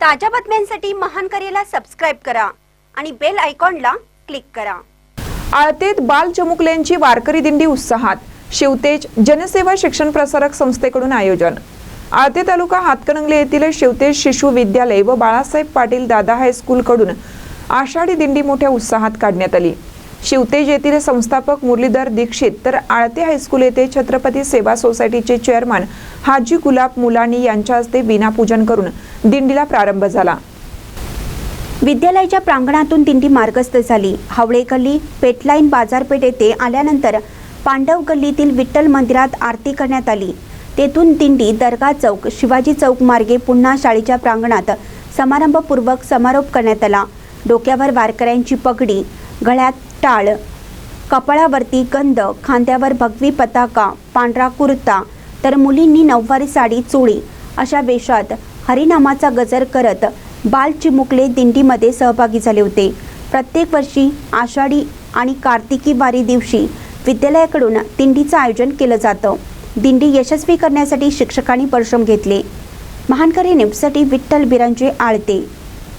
ताज्या बातम्यांसाठी महान करेला सबस्क्राईब करा आणि बेल आयकॉनला क्लिक करा. आळतेत बाल चमुकल्यांची वारकरी दिंडी उत्साहात. शिवतेज जनसेवा शिक्षण प्रसारक संस्थेकडून आयोजन. आळते तालुका हातकणंगले येथील शिवतेज शिशु विद्यालय व बाळासाहेब पाटील दादा हायस्कूलकडून आषाढी दिंडी मोठ्या उत्साहात काढण्यात आली. शिवतेज येथील संस्थापक मुरलीधर दीक्षित तर आळते हायस्कूल येथे छत्रपती सेवा सोसायटीचे चेअरमन हाजी गुलाब मुलानी यांच्या हस्ते विनापूजन करून दिंडीला प्रारंभ झाला. विद्यालयाच्या प्रांगणातून दिंडी मार्गस्थ झाली. हावळे गल्ली पेटलाईन बाजारपेठ येथे आल्यानंतर पांडव गल्लीतील विठ्ठल मंदिरात आरती करण्यात आली. तेथून दिंडी दर्गा चौक शिवाजी चौक मार्गे पुन्हा शाळेच्या प्रांगणात समारंभपूर्वक समारोप करण्यात आला. डोक्यावर वारकऱ्यांची पगडी गळ्यात टाळ. कपाळावरती गंध खांद्यावर भगवी पताका पांढरा कुर्ता तर मुलींनी नऊवारी साडी चोळी. अशा वेशात हरिनामाचा गजर करत बाल चिमुकले दिंडीमध्ये सहभागी झाले होते. प्रत्येक वर्षी आषाढी आणि कार्तिकी वारी दिवशी विद्यालयाकडून दिंडीचं आयोजन केलं जातं. दिंडी यशस्वी करण्यासाठी शिक्षकांनी परिश्रम घेतले. महानकरी नेमसाठी विठ्ठल बिरांजे आळते.